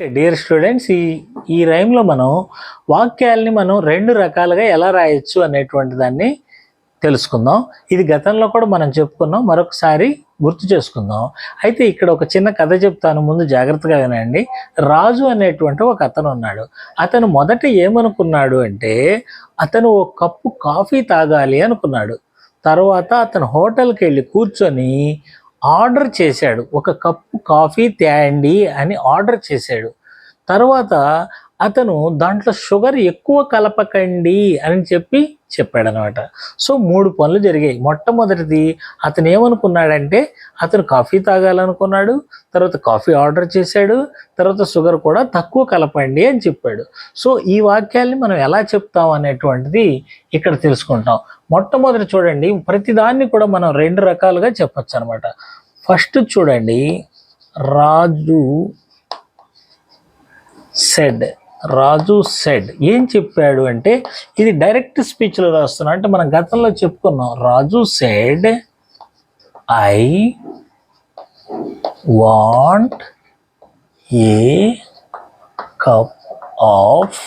Dear students ఈ ఈ రైమ్లో మనం వాక్యాల్ని మనం రెండు రకాలుగా ఎలా రాయొచ్చు అనేటువంటి దాన్ని తెలుసుకుందాం. ఇది గతంలో కూడా మనం చెప్పుకున్నాం మరొకసారి గుర్తు చేసుకుందాం. అయితే ఇక్కడ ఒక చిన్న కథ చెప్తాను ముందు జాగ్రత్తగా వినండి. రాజు అనేటువంటి ఒక అతను ఉన్నాడు. అతను మొదట ఏమనుకున్నాడు అంటే అతను ఒక కప్పు కాఫీ తాగాలి అనుకున్నాడు. తర్వాత అతను హోటల్కి వెళ్ళి కూర్చొని ఆర్డర్ చేశాడు. ఒక కప్పు కాఫీ తేండి అని ఆర్డర్ చేశాడు. తర్వాత అతను దాంట్లో షుగర్ ఎక్కువ కలపకండి అని చెప్పి చెప్పాడు అనమాట సో మూడు పనులు జరిగాయి. మొట్టమొదటిది అతను ఏమనుకున్నాడంటే అతను కాఫీ తాగాలనుకున్నాడు తర్వాత కాఫీ ఆర్డర్ చేశాడు తర్వాత షుగర్ కూడా తక్కువ కలపండి అని చెప్పాడు. సో ఈ వాక్యాల్ని మనం ఎలా చెప్తాం అనేటువంటిది ఇక్కడ తెలుసుకుంటాం. మొట్టమొదటి చూడండి ప్రతిదాన్ని కూడా మనం రెండు రకాలుగా చెప్పొచ్చు అనమాట ఫస్ట్ చూడండి రాజు సెడ్ రాజు సెడ్ ఏం చెప్పాడు అంటే ఇది డైరెక్ట్ స్పీచ్లో రాస్తున్నా. అంటే మనం గతంలో చెప్పుకున్నాం Raju said I want a cup of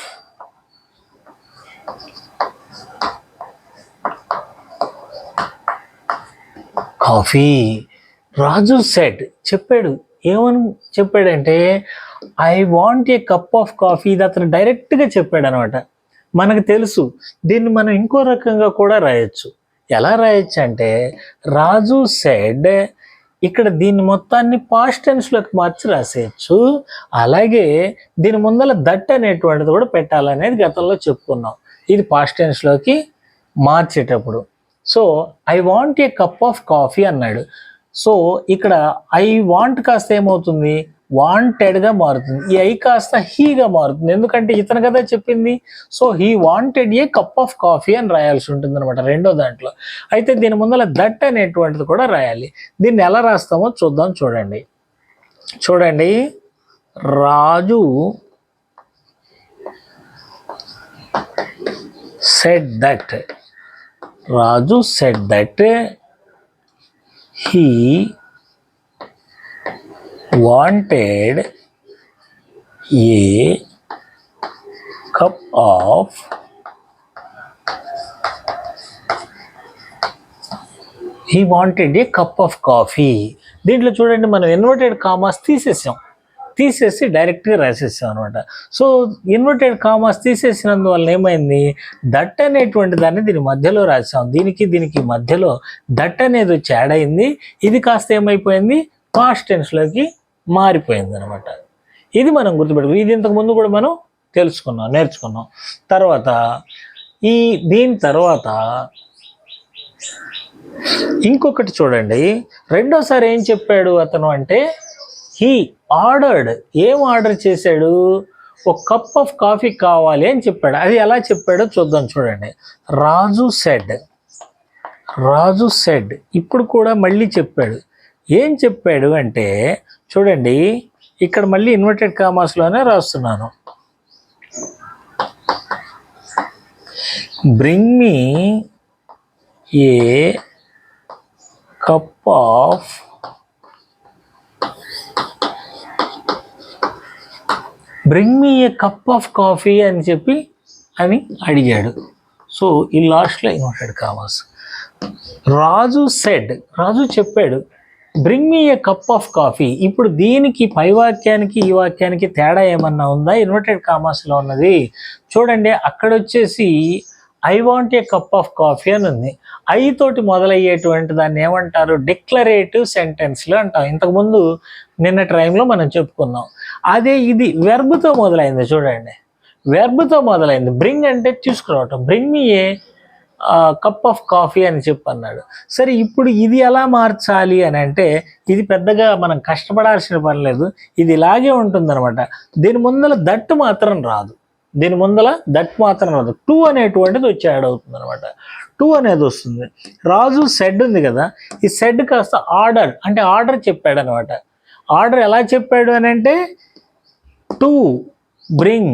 coffee Raju said చెప్పాడు. ఏమని చెప్పాడంటే I want a cup of coffee ఇది అతను డైరెక్ట్గా చెప్పాడు అనమాట మనకు తెలుసు దీన్ని మనం ఇంకో రకంగా కూడా రాయొచ్చు. ఎలా రాయొచ్చు అంటే రాజు సెడ్ ఇక్కడ దీన్ని మొత్తాన్ని పాస్ట్ టెన్స్లోకి మార్చి రాసేయచ్చు. అలాగే దీని ముందర దట్ అనేటువంటిది కూడా పెట్టాలనేది గతంలో చెప్పుకున్నాం. ఇది పాస్ట్ టెన్స్లోకి మార్చేటప్పుడు. So I want a cup of coffee అన్నాడు. సో ఇక్కడ ఐ వాంట్ కాస్త ఏమవుతుంది? వాంటెడ్గా మారుతుంది. ఈ ఐ కాస్త హీగా మారుతుంది. ఎందుకంటే ఇతను కదా చెప్పింది? So he wanted a cup of coffee అని రాయాల్సి ఉంటుంది అనమాట రెండో దాంట్లో. అయితే దీని ముందర దట్ అనేటువంటిది కూడా రాయాలి. దీన్ని ఎలా రాస్తామో చూద్దాం చూడండి. చూడండి. Raju said that Raju said that he wanted a cup of he wanted a cup of coffee దీంట్లో చూడండి మనం ఇన్వర్టెడ్ కామాస్ తీసేసాం. తీసేసి డైరెక్ట్గా రాసేసాం అనమాట సో ఇన్వర్టెడ్ కామాస్ తీసేసినందువల్ల ఏమైంది? దట్ అనేటువంటి దాన్ని దీని మధ్యలో రాసాం. దీనికి దీనికి మధ్యలో దట్ అనేది వచ్చి యాడ్ అయింది. ఇది కాస్త ఏమైపోయింది? పాస్ట్ టెన్స్లోకి మారిపోయింది అనమాట ఇది మనం గుర్తుపెట్టుకో ఇది ఇంతకు ముందు కూడా మనం తెలుసుకున్నాం నేర్చుకున్నాం. తర్వాత ఈ దీని తర్వాత ఇంకొకటి చూడండి. రెండోసారి ఏం చెప్పాడు అతను అంటే హీ ఆర్డర్డ్. ఏం ఆర్డర్ చేశాడు? ఒక కప్ ఆఫ్ కాఫీ కావాలి అని చెప్పాడు. అది ఎలా చెప్పాడో చూద్దాం చూడండి. రాజు సెడ్ రాజు సెడ్ ఇప్పుడు కూడా మళ్ళీ చెప్పాడు. ఏం చెప్పాడు అంటే చూడండి ఇక్కడ మళ్ళీ ఇన్వర్టెడ్ కామాస్లోనే రాస్తున్నాను. Bring me a cup of bring me a cup of coffee అని చెప్పి అని అడిగాడు. సో ఈ లాస్ట్లో inverted commas Raju said Raju చెప్పాడు bring me a cup of coffee ఇప్పుడు దీనికి పై వాక్యానికి ఈ వాక్యానికి తేడా ఏమన్నా ఉందా? ఇన్వర్టెడ్ కామర్స్లో ఉన్నది. చూడండి అక్కడ వచ్చేసి I want a cup of coffee అని ఉంది. ఐ తోటి మొదలయ్యేటువంటి దాన్ని ఏమంటారు? డిక్లరేటివ్ సెంటెన్స్లు అంటాం. ఇంతకుముందు నిన్న టైంలో మనం చెప్పుకున్నాం. అదే ఇది వెర్బ్తో మొదలైంది చూడండి. వెర్బ్తో మొదలైంది. బ్రింగ్ అంటే తీసుకురావటం. Bring me a cup of coffee అని చెప్పి అన్నాడు సరే ఇప్పుడు ఇది ఎలా మార్చాలి అని అంటే ఇది పెద్దగా మనం కష్టపడాల్సిన పని లేదు. ఇది ఇలాగే ఉంటుందన్నమాట. దీని ముందర దట్టు మాత్రం రాదు. దీని ముందల దట్ మాత్రం రాదు. టూ అనేటువంటిది వచ్చి యాడ్ అవుతుంది అనమాట టూ అనేది వస్తుంది. రాజు సెడ్ ఉంది కదా ఈ సెడ్ కాస్త ఆర్డర్ అంటే ఆర్డర్ చెప్పాడు అనమాట ఆర్డర్ ఎలా చెప్పాడు అని అంటే to bring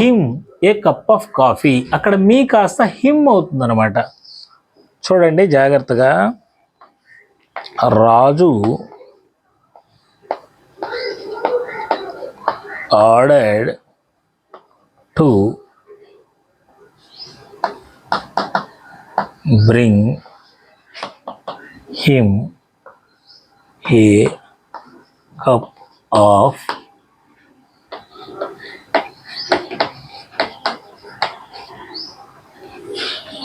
him a cup of coffee. అక్కడ మీ కాస్త హిమ్ అవుతుంది అనమాట చూడండి జాగ్రత్తగా. Raju ordered to bring him a cup of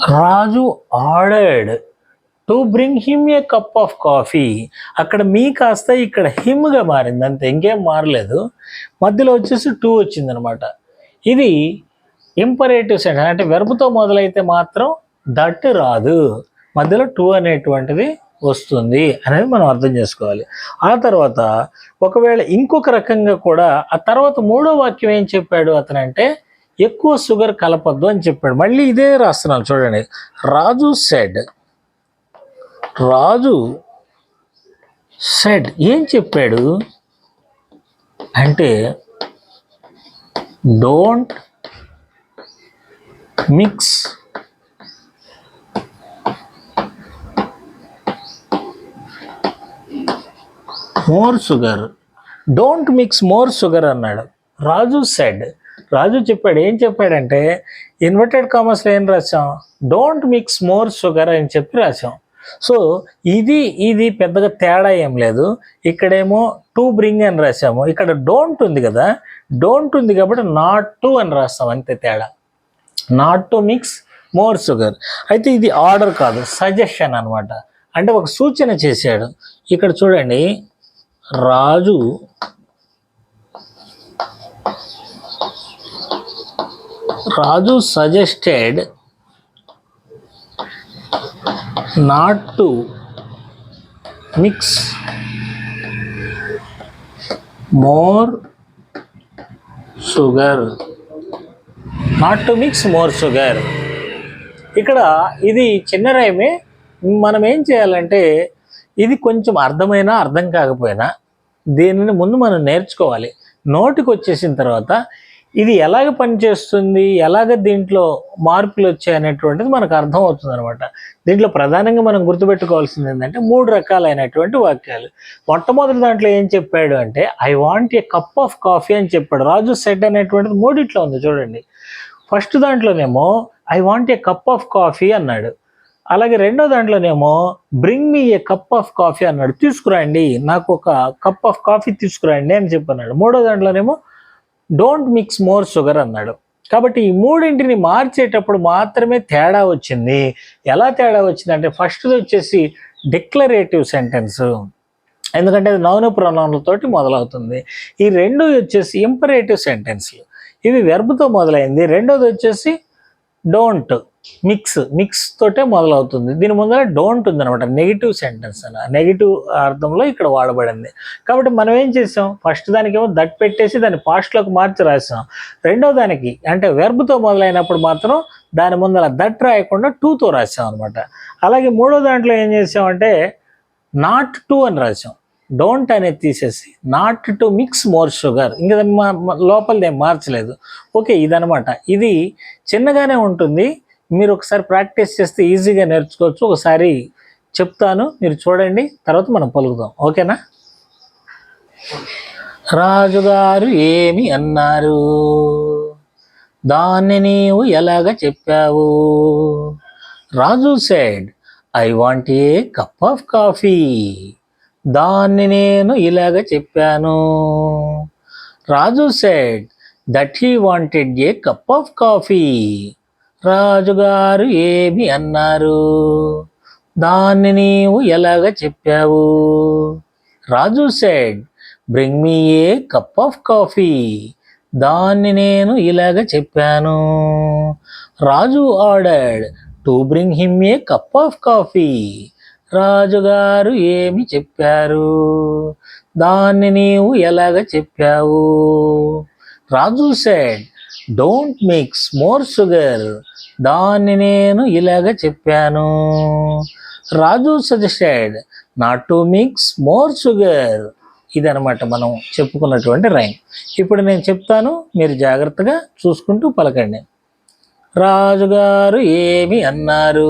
Raju ordered to bring him a cup of coffee అక్కడ మీ కాస్త ఇక్కడ హిమ్గా మారింది. అంతే ఇంకేం మారలేదు. మధ్యలో వచ్చేసి టూ వచ్చింది అనమాట ఇది ఇంపరేటివ్ సెంటెన్స్ అంటే వెర్బుతో మొదలైతే మాత్రం దట్ రాదు. మధ్యలో టూ అనేటువంటిది వస్తుంది అనేది మనం అర్థం చేసుకోవాలి. ఆ తర్వాత ఒకవేళ ఇంకొక రకంగా కూడా ఆ తర్వాత మూడో వాక్యం ఏం చెప్పాడు అతనంటే ఎక్కువ షుగర్ కలపద్దు అని చెప్పాడు. మళ్ళీ ఇదే రాస్తున్నాను చూడండి. రాజు సెడ్ రాజు సెడ్ ఏం చెప్పాడు? అంటే don't mix more sugar don't mix more sugar అన్నాడు. రాజు సెడ్ రాజు చెప్పాడు ఏం చెప్పాడంటే ఇన్వర్టెడ్ కామర్స్లో ఏం రాసాం డోంట్ మిక్స్ మోర్ షుగర్ అని చెప్పి రాసాం సో ఇది ఇది పెద్దగా తేడా ఏం లేదు. ఇక్కడేమో టు బ్రింగ్ అని రాసాము ఇక్కడ డోంట్ ఉంది కదా డోంట్ ఉంది కాబట్టి నాట్ టు అని రాస్తాం. అంతే తేడా. Not to mix more sugar అయితే ఇది ఆర్డర్ కాదు సజెషన్ అనమాట అంటే ఒక సూచన చేశాడు. ఇక్కడ చూడండి Raju Raju suggested not to mix more sugar. Not to mix more sugar. ఇక్కడ ఇది చిన్న రైమే మనం ఏం చేయాలంటే ఇది కొంచెం అర్థమైనా అర్థం కాకపోయినా దీనిని ముందు మనం నేర్చుకోవాలి. నోటికి వచ్చేసిన తర్వాత ఇది ఎలాగ పనిచేస్తుంది? ఎలాగ దీంట్లో మార్పులు వచ్చాయనేటువంటిది మనకు అర్థం అవుతుంది అనమాట దీంట్లో ప్రధానంగా మనం గుర్తుపెట్టుకోవాల్సింది ఏంటంటే మూడు రకాలైనటువంటి వాక్యాలు. మొట్టమొదటి దాంట్లో ఏం చెప్పాడు అంటే I want a cup of coffee అని చెప్పాడు. రాజు సెట్ అనేటువంటిది మూడిట్లో ఉంది చూడండి. First దాంట్లోనేమో I want a cup of coffee అన్నాడు. అలాగే రెండో దాంట్లోనేమో bring me a cup of coffee అన్నాడు. తీసుకురండి నాకు ఒక కప్ ఆఫ్ కాఫీ తీసుకురండి అని చెప్పన్నాడు. మూడో దాంట్లోనేమో డోంట్ మిక్స్ మోర్ షుగర్ అన్నాడు. కాబట్టి ఈ మూడింటిని మార్చేటప్పుడు మాత్రమే తేడా వచ్చింది. ఎలా తేడా వచ్చింది అంటే ఫస్ట్ది వచ్చేసి డిక్లరేటివ్ సెంటెన్స్ ఎందుకంటే అది నౌన ప్రొనౌన్లతోటి మొదలవుతుంది. ఈ రెండు వచ్చేసి ఇంపరేటివ్ సెంటెన్స్లు ఇవి వెర్బ్తో మొదలైంది. రెండోది వచ్చేసి డోంట్ మిక్స్ మిక్స్ తోటే మొదలవుతుంది. దీని ముందర డోంట్ ఉందన్నమాట. నెగిటివ్ సెంటెన్స్ అన్న. నెగిటివ్ అర్థంలో ఇక్కడ వాడబడింది. కాబట్టి మనం ఏం చేసాం? ఫస్ట్ దానికేమో దట్ పెట్టేసి దాన్ని పాస్ట్లోకి మార్చి రాసాం. రెండో దానికి అంటే వెర్బ్తో మొదలైనప్పుడు మాత్రం దాని ముందర దట్ రాయకుండా టూతో రాసాం అనమాట అలాగే మూడో దాంట్లో ఏం చేసామంటే నాట్ టూ అని రాసాం. డోంట్ అనేది తీసేసి not to mix more sugar. ఇంకా లోపల లోపలిది ఏం మార్చలేదు. ఓకే ఇదనమాట ఇది చిన్నగానే ఉంటుంది. మీరు ఒకసారి ప్రాక్టీస్ చేస్తే ఈజీగా నేర్చుకోవచ్చు. ఒకసారి చెప్తాను మీరు చూడండి తర్వాత మనం పలుకుదాం. ఓకేనా? రాజుగారు ఏమి అన్నారు? దాన్ని నీవు ఎలాగ చెప్పావు? Raju said I want a cup of coffee దాన్ని నేను ఇలాగ చెప్పాను. Raju said that he wanted a cup of coffee రాజుగారు ఏమి అన్నారు? దాన్ని నీవు ఎలాగ చెప్పావు? Raju said bring me a cup of coffee దాన్ని నేను ఇలాగ చెప్పాను. Raju ordered to bring him a cup of coffee రాజుగారు ఏమి చెప్పారు? దాన్ని నీవు ఎలాగ చెప్పావు? Raju said don't mix more sugar దాన్ని నేను ఇలాగ చెప్పాను. Raju suggested not to mix more sugar ఇదనమాట మనం చెప్పుకున్నటువంటి రైమ్ ఇప్పుడు నేను చెప్తాను మీరు జాగ్రత్తగా చూసుకుంటూ పలకండి. రాజుగారు ఏమి అన్నారు?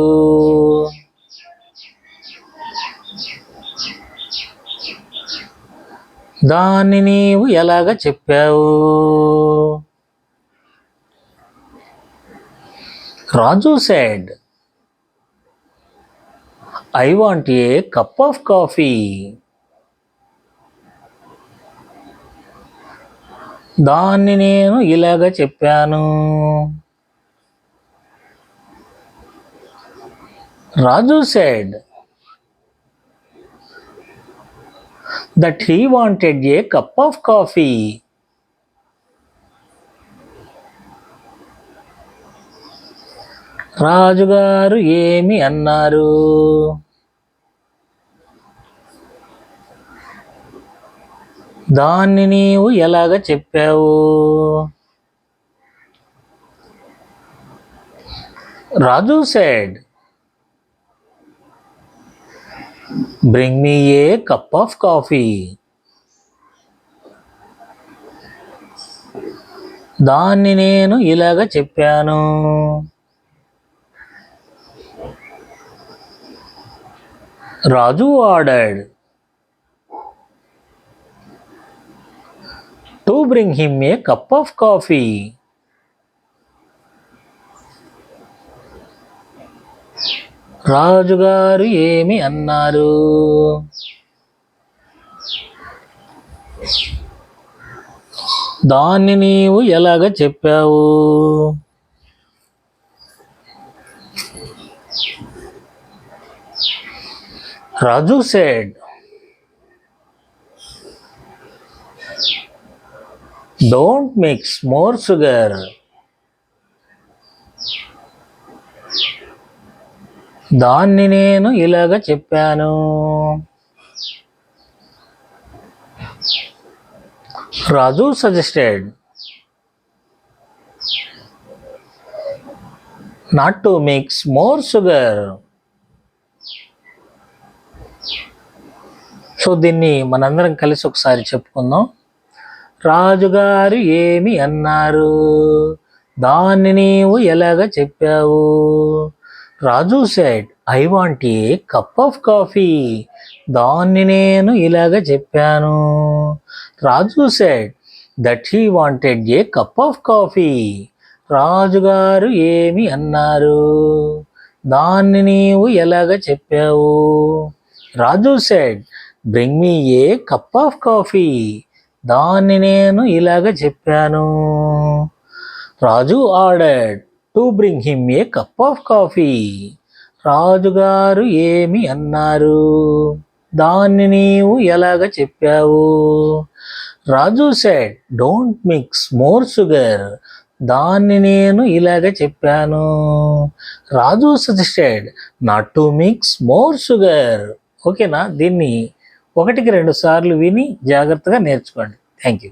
దాన్ని నీవు ఎలాగ చెప్పావు? Raju said I want a cup of coffee దాన్ని నేను ఇలాగ చెప్పాను. Raju said that he wanted a cup of coffee రాజుగారు ఏమి అన్నారు? దాన్ని నీవు ఎలాగ చెప్పావు? Raju said bring me a cup of coffee దాన్ని నేను ఇలాగ చెప్పాను. Raju ordered to bring him a cup of coffee రాజుగారు ఏమి అన్నారు? దాన్ని నీవు ఎలాగ చెప్పావు? Raju said don't mix more sugar దాన్ని నేను ఇలాగ చెప్పాను. Raju suggested. Not to mix more sugar so దీన్ని మనందరం కలిసి ఒకసారి చెప్పుకుందాం. రాజుగారు ఏమి అన్నారు? దాన్ని నీవు ఎలాగ చెప్పావు? Raju said I want a cup of coffee దాన్ని నేను ఇలాగ చెప్పాను. Raju said that he wanted a cup of coffee రాజుగారు ఏమి అన్నారు? దాన్ని నీవు ఎలాగ చెప్పావు? Raju said bring me a cup of coffee దాన్ని నేను ఇలాగ చెప్పాను. Raju ordered to bring him a cup of coffee. రాజుగారు ఏమి అన్నారు? దాన్ని నీవు ఎలాగ చెప్పావు? Raju said don't mix more sugar దాన్ని నేను ఇలాగ చెప్పాను. Raju suggested not to mix more sugar ఓకేనా? దీన్ని ఒకటికి రెండు సార్లు విని జాగ్రత్తగా నేర్చుకోండి. Thank you